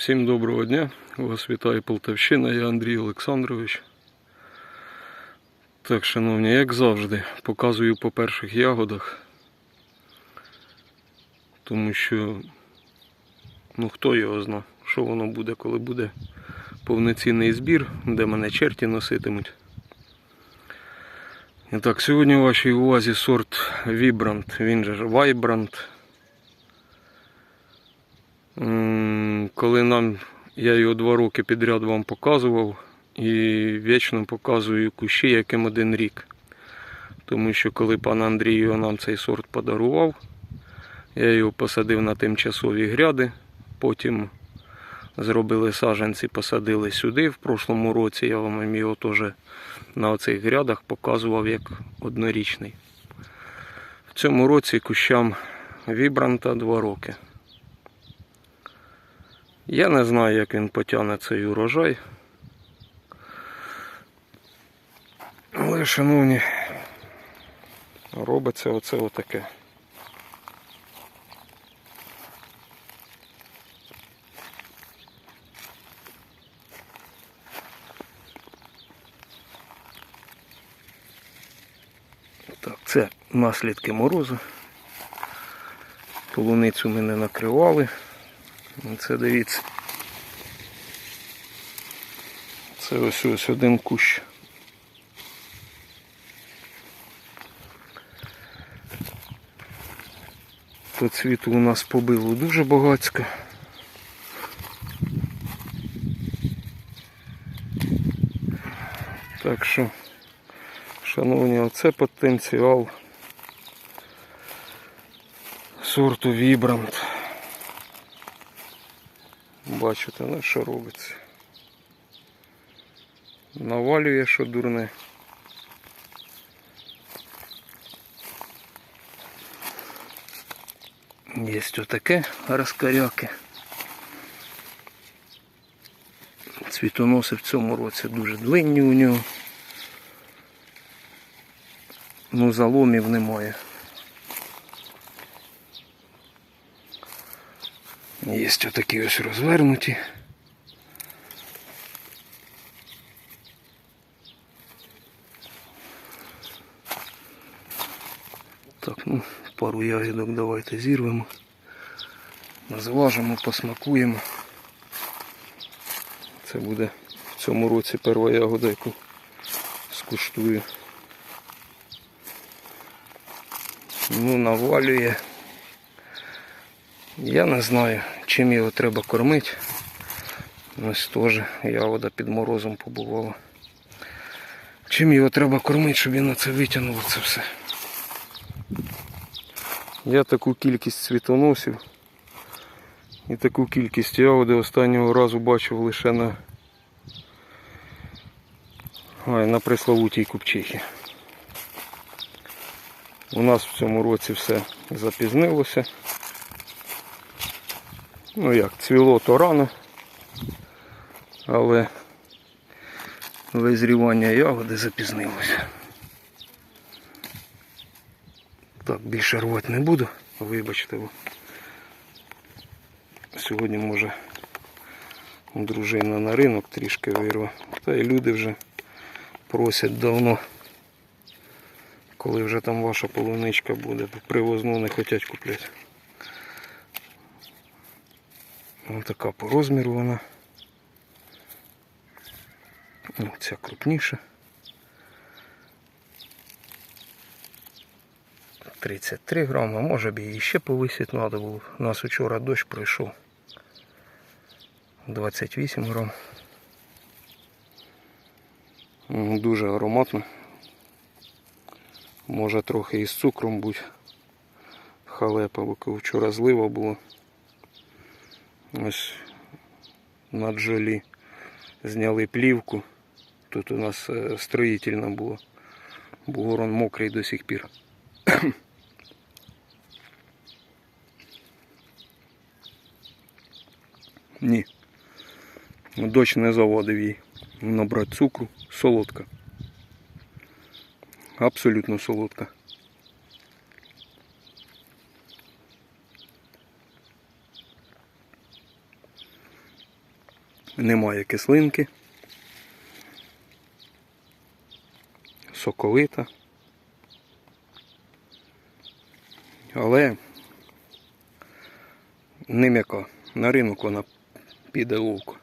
Всім доброго дня. Вас вітає Полтавщина, я Андрій Олександрович. Так, шановні, як завжди, показую по перших ягодах. Тому що, ну хто його зна, що воно буде, коли буде повноцінний збір, де мене черті носитимуть. І так, сьогодні у вашій увазі сорт Vibrant, він же ж Vibrant. Коли нам я його два роки підряд вам показував і вічно показую кущі, яким один рік. Тому що коли пан Андрій нам цей сорт подарував, я його посадив на тимчасові гряди, потім зробили саджанці, посадили сюди. В прошлому році я вам його теж на оцих грядах показував як однорічний. В цьому році кущам Вібранта 2 роки. Я не знаю, як він потягне цей урожай. Але, шановні, робиться оце отаке. Так, це наслідки морозу. Полуницю ми не накривали. Це дивіться. Це ось ось один кущ. Тут цвіту у нас побило дуже багацько. Так що, шановні, оце потенціал сорту Вібрант. Бачите, ну що робиться. Навалює, що дурне. Є отаке розкаряки. Цвітоноси в цьому році дуже длинні у нього. Ну, заломів немає. Є отакі ось розвернуті. Так, ну, пару ягідок давайте зірвемо. Зважимо, посмакуємо. Це буде в цьому році перша ягода, яку скуштую. Ну, навалює. Я не знаю, чим його треба кормити. Ось теж ягода під морозом побувала. Чим його треба кормити, щоб він оце витягнув це все. Я таку кількість цвітоносів і таку кількість ягоди останнього разу бачив лише на, Ай, на пресловутій купчихі. У нас в цьому році все запізнилося. Ну як, цвіло то рано, але визрівання ягоди запізнилося. Так, більше рвати не буду, вибачте. бо Сьогодні може дружина на ринок трішки вирве. Та й люди вже просять давно, коли вже там ваша полуничка буде, привозну не хочуть купляти. Ось така по розміру вона. Ця крупніша. 33 грама, може б її ще повисити треба було. У нас вчора дощ пройшов. 28 грам. Дуже ароматно. Може трохи із цукром бути. Халепа, бо вчора злива було. Ось на джолі зняли плівку. Тут у нас е, строїтельна була. Бугорон мокрий до сих пір. Ні. Дощ не заводив її. Набрати цукру. Солодка. Абсолютно солодка. Немає кислинки. Соковита. Але не м'яка. На ринок вона піде ловко.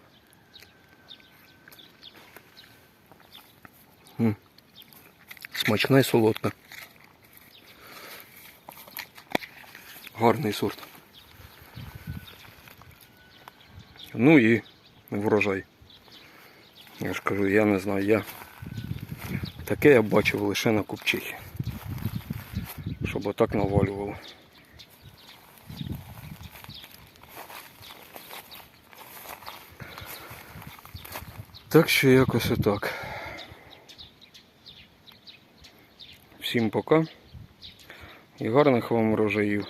Смачна і солодка. Гарний сорт. Ну і врожай. Я ж кажу, я не знаю, я таке я бачив лише на купчихі. Щоб отак навалювало. Так що якось отак. Всім пока і гарних вам врожаїв.